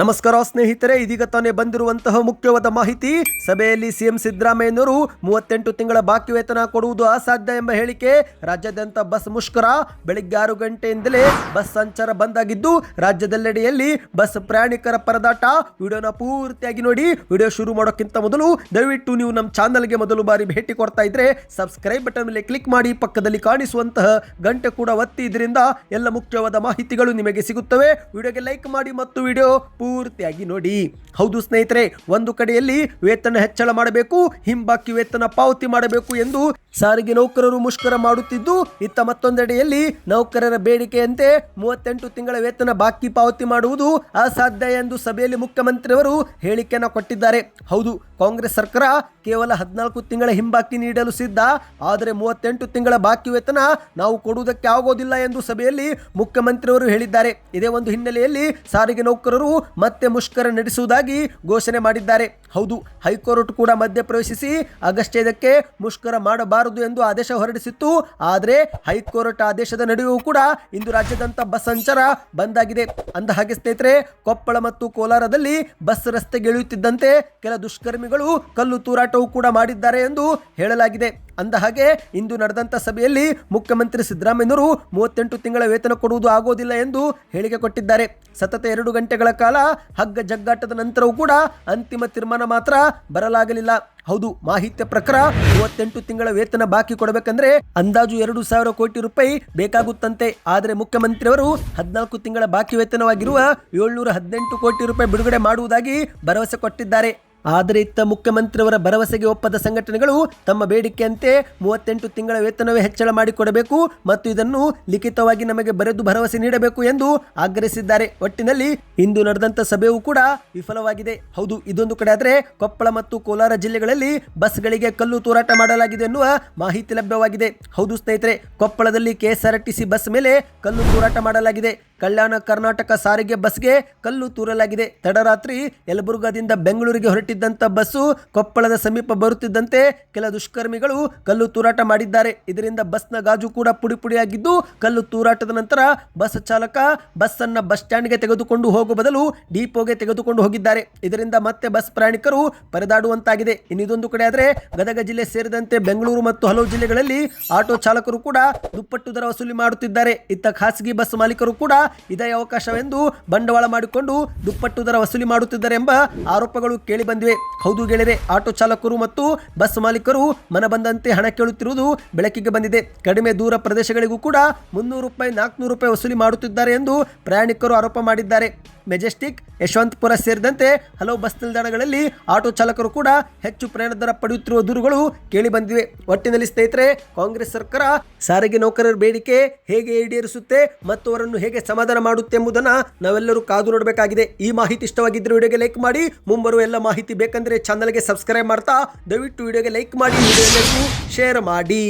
ನಮಸ್ಕಾರ ಸ್ನೇಹಿತರೆ, ಇದೀಗ ತಾನೇ ಬಂದಿರುವಂತಹ ಮುಖ್ಯವಾದ ಮಾಹಿತಿ. ಸಭೆಯಲ್ಲಿ ಸಿಎಂ ಸಿದ್ದರಾಮಯ್ಯನವರು ಮೂವತ್ತೆಂಟು ತಿಂಗಳ ಬಾಕಿ ವೇತನ ಕೊಡುವುದು ಅಸಾಧ್ಯ ಎಂಬ ಹೇಳಿಕೆ. ರಾಜ್ಯಾದ್ಯಂತ ಬಸ್ ಮುಷ್ಕರ ಬೆಳಿಗ್ಗೆ ಆರು ಗಂಟೆಯಿಂದಲೇ ಬಸ್ ಸಂಚಾರ ಬಂದ್ ಆಗಿದ್ದು, ರಾಜ್ಯದೆಲ್ಲೆಡೆಯಲ್ಲಿ ಬಸ್ ಪ್ರಯಾಣಿಕರ ಪರದಾಟ. ವಿಡಿಯೋನ ಪೂರ್ತಿಯಾಗಿ ನೋಡಿ, ವಿಡಿಯೋ ಶುರು ಮಾಡೋಕ್ಕಿಂತ ಮೊದಲು ದಯವಿಟ್ಟು ನೀವು ನಮ್ಮ ಚಾನಲ್ಗೆ ಮೊದಲು ಬಾರಿ ಭೇಟಿ ಕೊಡ್ತಾ ಇದ್ರೆ, ಸಬ್ಸ್ಕ್ರೈಬ್ ಬಟನ್ ಮೇಲೆ ಕ್ಲಿಕ್ ಮಾಡಿ ಪಕ್ಕದಲ್ಲಿ ಕಾಣಿಸುವಂತಹ ಗಂಟೆ ಕೂಡ ಒತ್ತಿ, ಇದರಿಂದ ಎಲ್ಲ ಮುಖ್ಯವಾದ ಮಾಹಿತಿಗಳು ನಿಮಗೆ ಸಿಗುತ್ತವೆ. ವಿಡಿಯೋಗೆ ಲೈಕ್ ಮಾಡಿ ಮತ್ತು ವಿಡಿಯೋ ಪೂರ್ತಿಯಾಗಿ ನೋಡಿ. ಹೌದು ಸ್ನೇಹಿತರೆ, ಒಂದು ಕಡೆಯಲ್ಲಿ ವೇತನ ಹೆಚ್ಚಳ ಮಾಡಬೇಕು, ಹಿಂಬಾಕಿ ವೇತನ ಪಾವತಿ ಮಾಡಬೇಕು ಎಂದು ಸಾರಿಗೆ ನೌಕರರು ಮುಷ್ಕರ ಮಾಡುತ್ತಿದ್ದು, ಇತ್ತ ಮತ್ತೊಂದೆಡೆಯಲ್ಲಿ ನೌಕರರ ಬೇಡಿಕೆಯಂತೆ ಮೂವತ್ತೆಂಟು ತಿಂಗಳ ವೇತನ ಬಾಕಿ ಪಾವತಿ ಮಾಡುವುದು ಅಸಾಧ್ಯ ಎಂದು ಸಭೆಯಲ್ಲಿ ಮುಖ್ಯಮಂತ್ರಿಯವರು ಹೇಳಿಕೆಯನ್ನು ಕೊಟ್ಟಿದ್ದಾರೆ. ಹೌದು ಕಾಂಗ್ರೆಸ್ ಸರ್ಕಾರ ಕೇವಲ ಹದಿನಾಲ್ಕು ತಿಂಗಳ ಹಿಂಬಾಕಿ ನೀಡಲು ಸಿದ್ಧ, ಆದರೆ ಮೂವತ್ತೆಂಟು ತಿಂಗಳ ಬಾಕಿ ವೇತನ ನಾವು ಕೊಡುವುದಕ್ಕೆ ಆಗೋದಿಲ್ಲ ಎಂದು ಸಭೆಯಲ್ಲಿ ಮುಖ್ಯಮಂತ್ರಿಯವರು ಹೇಳಿದ್ದಾರೆ. ಇದೇ ಒಂದು ಹಿನ್ನೆಲೆಯಲ್ಲಿ ಸಾರಿಗೆ ನೌಕರರು ಮತ್ತೆ ಮುಷ್ಕರ ನಡೆಸುವುದಾಗಿ ಘೋಷಣೆ ಮಾಡಿದ್ದಾರೆ. ಹೌದು, ಹೈಕೋರ್ಟ್ ಕೂಡ ಮಧ್ಯಪ್ರವೇಶಿಸಿ ಆಗಸ್ಟ್ ಐದಕ್ಕೆ ಮುಷ್ಕರ ಮಾಡಬಾರದು ಎಂದು ಆದೇಶ ಹೊರಡಿಸಿತ್ತು. ಆದರೆ ಹೈಕೋರ್ಟ್ ಆದೇಶದ ನಡುವೆಯೂ ಕೂಡ ಇಂದು ರಾಜ್ಯದಂತ ಬಸ್ ಸಂಚಾರ ಬಂದಾಗಿದೆ. ಅಂದ ಹಾಗೆ ಸ್ನೇಹಿತರೆ, ಕೊಪ್ಪಳ ಮತ್ತು ಕೋಲಾರದಲ್ಲಿ ಬಸ್ ರಸ್ತೆಗೆ ಇಳಿಯುತ್ತಿದ್ದಂತೆ ಕೆಲ ದುಷ್ಕರ್ಮಿಗಳು ಕಲ್ಲು ತೂರಾಟವೂ ಕೂಡ ಮಾಡಿದ್ದಾರೆ ಎಂದು ಹೇಳಲಾಗಿದೆ. ಅಂದ ಹಾಗೆ ಇಂದು ನಡೆದಂತ ಸಭೆಯಲ್ಲಿ ಮುಖ್ಯಮಂತ್ರಿ ಸಿದ್ದರಾಮಯ್ಯನವರು ಮೂವತ್ತೆಂಟು ತಿಂಗಳ ವೇತನ ಕೊಡುವುದು ಆಗೋದಿಲ್ಲ ಎಂದು ಹೇಳಿಕೆ ಕೊಟ್ಟಿದ್ದಾರೆ. ಸತತ ಎರಡು ಗಂಟೆಗಳ ಕಾಲ ಹಗ್ಗ ಜಗ್ಗಾಟದ ನಂತರವೂ ಕೂಡ ಅಂತಿಮ ತೀರ್ಮಾನ ಮಾತ್ರ ಬರಲಾಗಲಿಲ್ಲ. ಹೌದು ಮಾಹಿತಿಯ ಪ್ರಕಾರ ಮೂವತ್ತೆಂಟು ತಿಂಗಳ ವೇತನ ಬಾಕಿ ಕೊಡಬೇಕಂದ್ರೆ ಅಂದಾಜು ಎರಡು ಸಾವಿರ ಕೋಟಿ ರೂಪಾಯಿ ಬೇಕಾಗುತ್ತಂತೆ. ಆದರೆ ಮುಖ್ಯಮಂತ್ರಿಯವರು ಹದಿನಾಲ್ಕು ತಿಂಗಳ ಬಾಕಿ ವೇತನವಾಗಿರುವ ಏಳ್ನೂರ ಹದಿನೆಂಟು ಕೋಟಿ ರೂಪಾಯಿ ಬಿಡುಗಡೆ ಮಾಡುವುದಾಗಿ ಭರವಸೆ ಕೊಟ್ಟಿದ್ದಾರೆ. ಆದರೆ ಇತ್ತ ಮುಖ್ಯಮಂತ್ರಿಯವರ ಭರವಸೆಗೆ ಒಪ್ಪದ ಸಂಘಟನೆಗಳು ತಮ್ಮ ಬೇಡಿಕೆಯಂತೆ ಮೂವತ್ತೆಂಟು ತಿಂಗಳ ವೇತನವೇ ಹೆಚ್ಚಳ ಮಾಡಿಕೊಡಬೇಕು ಮತ್ತು ಇದನ್ನು ಲಿಖಿತವಾಗಿ ನಮಗೆ ಬರೆದು ಭರವಸೆ ನೀಡಬೇಕು ಎಂದು ಆಗ್ರಹಿಸಿದ್ದಾರೆ. ಒಟ್ಟಿನಲ್ಲಿ ಇಂದು ನಡೆದಂತ ಸಭೆಯೂ ಕೂಡ ವಿಫಲವಾಗಿದೆ. ಹೌದು, ಇದೊಂದು ಕಡೆ ಆದರೆ ಕೊಪ್ಪಳ ಮತ್ತು ಕೋಲಾರ ಜಿಲ್ಲೆಗಳಲ್ಲಿ ಬಸ್ಗಳಿಗೆ ಕಲ್ಲು ತೂರಾಟ ಮಾಡಲಾಗಿದೆ ಎನ್ನುವ ಮಾಹಿತಿ ಲಭ್ಯವಾಗಿದೆ. ಹೌದು ಸ್ನೇಹಿತರೆ, ಕೊಪ್ಪಳದಲ್ಲಿ ಕೆಎಸ್ಆರ್ಟಿಸಿ ಬಸ್ ಮೇಲೆ ಕಲ್ಲು ತೂರಾಟ ಮಾಡಲಾಗಿದೆ. ಕಲ್ಯಾಣ ಕರ್ನಾಟಕ ಸಾರಿಗೆ ಬಸ್ಗೆ ಕಲ್ಲು ತೂರಲಾಗಿದೆ. ತಡರಾತ್ರಿ ಯಲಬುರ್ಗಾದಿಂದ ಬೆಂಗಳೂರಿಗೆ ಹೊರಟಿದ್ದಂಥ ಬಸ್ಸು ಕೊಪ್ಪಳದ ಸಮೀಪ ಬರುತ್ತಿದ್ದಂತೆ ಕೆಲ ದುಷ್ಕರ್ಮಿಗಳು ಕಲ್ಲು ತೂರಾಟ ಮಾಡಿದ್ದಾರೆ. ಇದರಿಂದ ಬಸ್ನ ಗಾಜು ಕೂಡ ಪುಡಿ ಪುಡಿಯಾಗಿದ್ದು ಕಲ್ಲು ತೂರಾಟದ ನಂತರ ಬಸ್ ಚಾಲಕ ಬಸ್ಸನ್ನು ಬಸ್ ಸ್ಟ್ಯಾಂಡ್ಗೆ ತೆಗೆದುಕೊಂಡು ಹೋಗುವ ಬದಲು ಡಿಪೋಗೆ ತೆಗೆದುಕೊಂಡು ಹೋಗಿದ್ದಾರೆ. ಇದರಿಂದ ಮತ್ತೆ ಬಸ್ ಪ್ರಯಾಣಿಕರು ಪರದಾಡುವಂತಾಗಿದೆ. ಇನ್ನಿದೊಂದು ಕಡೆ ಆದರೆ ಗದಗ ಜಿಲ್ಲೆ ಸೇರಿದಂತೆ ಬೆಂಗಳೂರು ಮತ್ತು ಹಲವು ಜಿಲ್ಲೆಗಳಲ್ಲಿ ಆಟೋ ಚಾಲಕರು ಕೂಡ ದುಪ್ಪಟ್ಟು ದರ ವಸೂಲಿ ಮಾಡುತ್ತಿದ್ದಾರೆ. ಇತ್ತ ಖಾಸಗಿ ಬಸ್ ಮಾಲೀಕರು ಕೂಡ ಇದೇ ಅವಕಾಶವೆಂದು ಬಂಡವಾಳ ಮಾಡಿಕೊಂಡು ದುಪ್ಪಟ್ಟು ದರ ವಸೂಲಿ ಮಾಡುತ್ತಿದ್ದಾರೆ ಎಂಬ ಆರೋಪಗಳು ಕೇಳಿಬಂದಿವೆ ಹೌದು ಗೆಳೆಯರೆ, ಆಟೋ ಚಾಲಕರು ಮತ್ತು ಬಸ್ ಮಾಲೀಕರು ಮನ ಬಂದಂತೆ ಹಣ ಕೇಳುತ್ತಿರುವುದು ಬೆಳಕಿಗೆ ಬಂದಿದೆ. ಕಡಿಮೆ ದೂರ ಪ್ರದೇಶಗಳಿಗೂ ಕೂಡ ಮುನ್ನೂರು ರೂಪಾಯಿ, ನಾಲ್ಕುನೂರು ರೂಪಾಯಿ ವಸೂಲಿ ಮಾಡುತ್ತಿದ್ದಾರೆ ಎಂದು ಪ್ರಯಾಣಿಕರು ಆರೋಪ ಮಾಡಿದ್ದಾರೆ. ಮೆಜೆಸ್ಟಿಕ್, ಯಶವಂತಪುರ ಸೇರಿದಂತೆ ಹಲವು ಬಸ್ ನಿಲ್ದಾಣಗಳಲ್ಲಿ ಆಟೋ ಚಾಲಕರು ಕೂಡ ಹೆಚ್ಚು ಪ್ರಯಾಣ ದರ ಪಡೆಯುತ್ತಿರುವ ದೂರುಗಳು ಕೇಳಿಬಂದಿವೆ ಒಟ್ಟಿನಲ್ಲಿ ಸ್ನೇಹಿತರೆ, ಕಾಂಗ್ರೆಸ್ ಸರ್ಕಾರ ಸಾರಿಗೆ ನೌಕರರ ಬೇಡಿಕೆ ಹೇಗೆ ಈಡೇರಿಸುತ್ತೆ ಮತ್ತು ಅವರನ್ನು ಹೇಗೆ ಸಮಾಧಾನ ಮಾಡುತ್ತೆ ಎಂಬುದನ್ನು ನಾವೆಲ್ಲರೂ ಕಾದು ನೋಡಬೇಕಾಗಿದೆ. ಈ ಮಾಹಿತಿ ಇಷ್ಟವಾಗಿದ್ದರೆ ವಿಡಿಯೋಗೆ ಲೈಕ್ ಮಾಡಿ, ಮುಂಬರುವ ಎಲ್ಲ ಮಾಹಿತಿ ಬೇಕಂದ್ರೆ ಚಾನಲ್ಗೆ ಸಬ್ಸ್ಕ್ರೈಬ್ ಮಾಡ್ತಾ, ದಯವಿಟ್ಟು ವಿಡಿಯೋಗೆ ಲೈಕ್ ಮಾಡಿ ವಿಡಿಯೋ ಶೇರ್ ಮಾಡಿ.